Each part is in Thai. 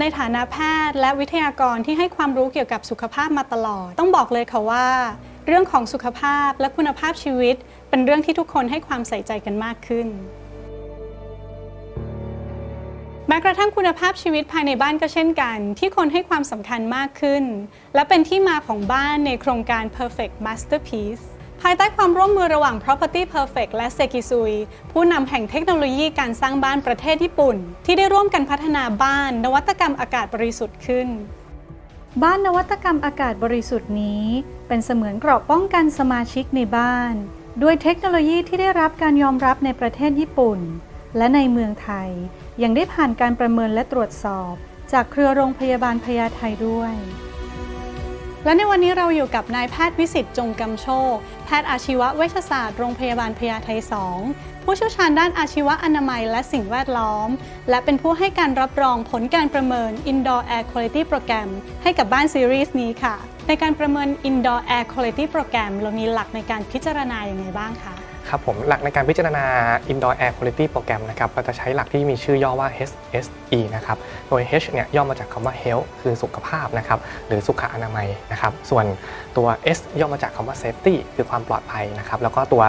ในฐานะแพทย์และวิทยากรที่ให้ความรู้เกี่ยวกับสุขภาพมาตลอด ต้องบอกเลยค่ะว่า เรื่องของสุขภาพและคุณภาพชีวิต เป็นเรื่องที่ทุกคนให้ความใส่ใจกันมากขึ้นแม้กระทั่งคุณภาพชีวิตภายในบ้านก็เช่นกัน ที่คนให้ความสำคัญมากขึ้น และเป็นที่มาของบ้านในโครงการ Perfect Masterpiece ายใต้ความร่วมมือระหว่าง Property Perfect และเซกิซุยผู้นำแห่งเทคโนโลยีการสร้างบ้านประเทศญี่ปุ่น ที่ได้ร่วมกันพัฒนาบ้านนวัตกรรมอากาศบริสุทธิ์ขึ้น บ้านนวัตกรรมอากาศบริสุทธิ์นี้ เป็นเสมือนเกราะป้องกันสมาชิกในบ้าน ด้วยเทคโนโลยีที่ได้รับการยอมรับในประเทศญี่ปุ่น และในเมืองไทย ยังได้ผ่านการประเมินและตรวจสอบ จากเครือโรงพยาบาลพญาไทด้วย และในวันนี้เราอยู่กับนายแพทย์วิสิตจงกำโชค แพทย์อาชีวเวชศาสตร์โรงพยาบาลพญาไท2ผู้เชี่ยวชาญด้านอาชีวอนามัยและสิ่งแวดล้อม และเป็นผู้ให้การรับรองผลการประเมิน Indoor Air Quality Program ให้กับบ้านซีรีส์นี้ค่ะ ในการประเมิน Indoor Air Quality Program เรามีหลักในการพิจารณาอย่างไรบ้างคะ ครับผมหลักในการพิจารณา Indoor Air Quality Program นะครับเราจะใช้หลักที่มีชื่อย่อว่า HSE นะครับโดย H เนี่ยย่อมาจากคำว่า health คือสุขภาพนะครับหรือสุขอนามัยนะครับส่วนตัว S ย่อมาจากคำว่า safety คือความปลอดภัยนะครับแล้วก็ตัว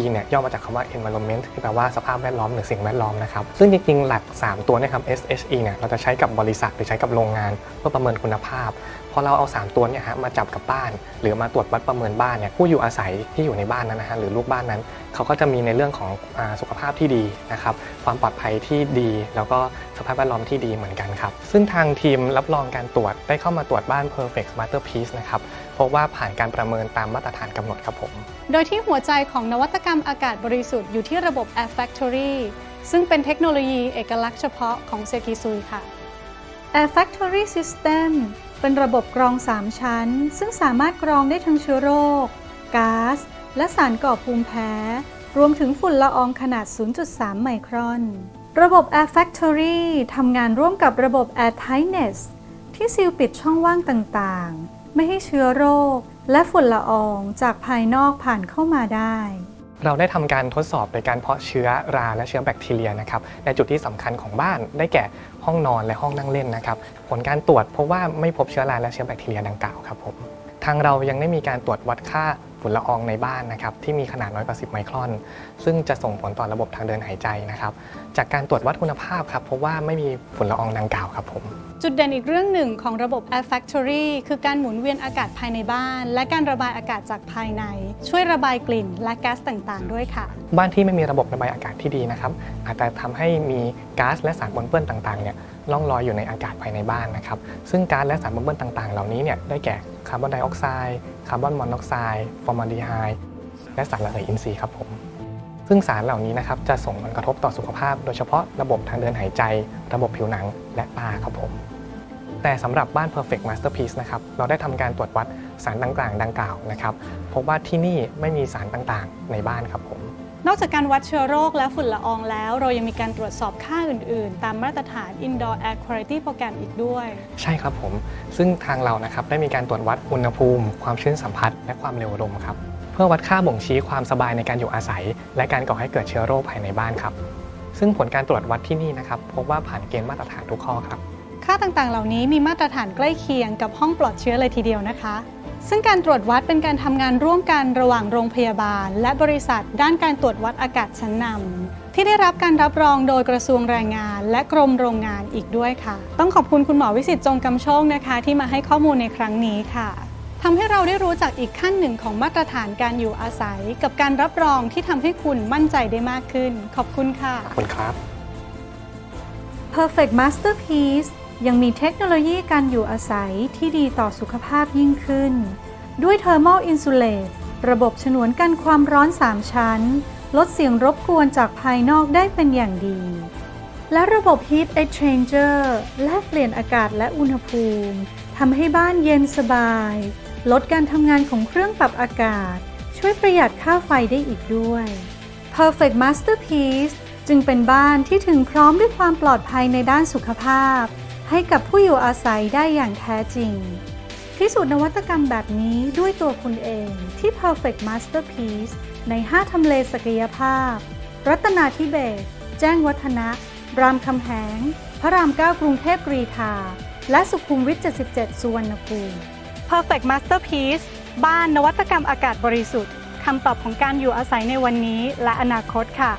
E เนี่ยย่อมาจากคำว่า environment ที่แปลว่าสภาพแวดล้อมหรือสิ่งแวดล้อมนะครับ ซึ่งจริงๆ หลัก 3 ตัวเนะครับ SHE เนี่ยเราจะใช้กับบริษัทหรือใช้กับโรงงานเพื่อประเมินคุณภาพ พอเราเอา 3 ตัวเนี่ยฮะมาจับกับบ้าน หรือมาตรวจวัดประเมินบ้านเนี่ยผู้อยู่อาศัยที่อยู่ในบ้านนั้นนะฮะหรือลูกบ้านนั้น เขาก็จะมีในเรื่องของอสุขภาพที่ดีนะครับความปลอดภัยที่ดี แล้วก็สภาพแวดล้อมที่ดีเหมือนกันครับซึ่งทางทีมรับรองการตรวจได้เข้ามาตรวจบ้าน Perfect Masterpiece นะครับ เพราะว่าผ่านการประเมินตามมาตรฐานกำหนดครับผม โดยที่หัวใจของนวัตกรรมอากาศบริสุทธิ์อยู่ที่ระบบ Air Factory ซึ่งเป็นเทคโนโลยีเอกลักษณ์เฉพาะของเซกิซุยค่ะ Air Factory System เป็นระบบกรอง 3 ชั้น ซึ่งสามารถกรองได้ทั้งเชื้อโรคก๊าซและสารก่อภูมิแพ้ รวมถึงฝุ่นละอองขนาด 0.3 ไมครอน ระบบ Air Factory ทำงานร่วมกับระบบ Air Tightness ที่ซีลปิดช่องว่างต่างๆ ไม่ให้เชื้อโรค และฝุ่นละอองจากภายนอกผ่านเข้ามาได้ เราได้ทำการทดสอบโดยการเพาะเชื้อราและเชื้อแบคทีเรียนะครับในจุดที่สำคัญของบ้านได้แก่ห้องนอนและห้องนั่งเล่นนะครับ ผลการตรวจพบว่าไม่พบเชื้อราและเชื้อแบคทีเรียดังกล่าวครับผม ทางเรายังได้มีการตรวจวัดค่าฝุ่นละอองในบ้านนะครับที่มีขนาดน้อยกว่า 10 ไมครอน ซึ่งจะส่งผลต่อระบบทางเดินหายใจนะครับ จากการตรวจวัดคุณภาพครับพบว่าไม่มีฝุ่นละอองดังกล่าวครับผม จุดเด่นอีกเรื่องหนึ่งของระบบ Air Factory คือการหมุนเวียนอากาศภายในบ้าน และการระบายอากาศจากภายใน ช่วยระบายกลิ่นและแก๊สต่างๆ ด้วยค่ะ บ้านที่ไม่มีระบบระบายอากาศที่ดีนะครับอาจจะทำให้มีก๊าซและสารปนเปื้อนต่างๆเนี่ยล่องลอยอยู่ในอากาศภายในบ้านนะครับซึ่งก๊าซและสารปนเปื้อนต่างๆ เหล่านี้เนี่ยได้แก่ คาร์บอนไดออกไซด์คาร์บอนมอนอกไซด์ฟอร์มาลดีไฮด์และสารละเหยอินทรีย์ครับผมซึ่งสารเหล่านี้นะครับจะส่งผลกระทบต่อสุขภาพ โดยเฉพาะระบบทางเดินหายใจ ระบบผิวหนังและตาครับผมแต่สำหรับบ้าน Perfect Masterpiece นะครับเราได้ทำการตรวจวัดสารต่างๆ ดังกล่าวนะครับพบว่าที่นี่ไม่มีสารต่างๆ ในบ้านครับผม นอกจากการวัดเชื้อโรคและฝุ่นละอองแล้ว เรายังมีการตรวจสอบค่าอื่น ๆ ตามมาตรฐาน Indoor Air Quality Program อีกด้วย ใช่ครับผม ซึ่งทางเรานะครับได้มีการตรวจวัดอุณหภูมิ ความชื้นสัมผัส และความเร็วลมครับ เพื่อวัดค่าบ่งชี้ความสบายในการอยู่อาศัย และการก่อให้เกิดเชื้อโรคภายในบ้านครับ ซึ่งผลการตรวจวัดที่นี่นะครับพบว่าผ่านเกณฑ์มาตรฐานทุกข้อครับ ค่าต่าง ๆ เหล่านี้มีมาตรฐานใกล้เคียงกับห้องปลอดเชื้อเลยทีเดียวนะคะ ซึ่งการตรวจวัดเป็นการทำงานร่วมกันระหว่างโรงพยาบาล และบริษัท ด้านการตรวจวัดอากาศชั้นนำที่ได้รับการรับรองโดยกระทรวงแรงงาน และกรมโรงงานอีกด้วยค่ะ ต้องขอบคุณคุณหมอวิสิตจงกำโชคนะคะ ที่มาให้ข้อมูลในครั้งนี้ค่ะทำให้เราได้รู้จักอีกขั้นหนึ่งของมาตรฐานการอยู่อาศัย กับการรับรองที่ทำให้คุณมั่นใจได้มากขึ้น ขอบคุณค่ะขอบคุณครับ Perfect Masterpiece ยังมีเทคโนโลยีการอยู่อาศัยที่ดีต่อสุขภาพยิ่งขึ้น ด้วย Thermal Insulate ระบบฉนวนกันความร้อน 3 ชั้น ลดเสียงรบกวนจากภายนอกได้เป็นอย่างดี และระบบ Heat Exchanger แลกเปลี่ยนอากาศและอุณหภูมิทำให้บ้านเย็นสบาย ลดการทำงานของเครื่องปรับอากาศ ช่วยประหยัดค่าไฟได้อีกด้วย Perfect Masterpiece จึงเป็นบ้านที่ถึงพร้อมด้วยความปลอดภัยในด้านสุขภาพ ให้กับผู้อยู่อาศัยได้อย่างแท้จริง พิสูจน์นวัตกรรมแบบนี้ด้วยตัวคุณเองที่ Perfect Masterpiece ใน 5 ทำเลศักยภาพ รัตนาธิเบศแจ้งวัฒนะ รามคำแหง พระราม 9 กรุงเทพกรีฑาและสุขุมวิท 77 สุวรรณภูมิ Perfect Masterpiece บ้านนวัตกรรมอากาศบริสุทธิ์คำตอบของการอยู่อาศัยในวันนี้และอนาคตค่ะ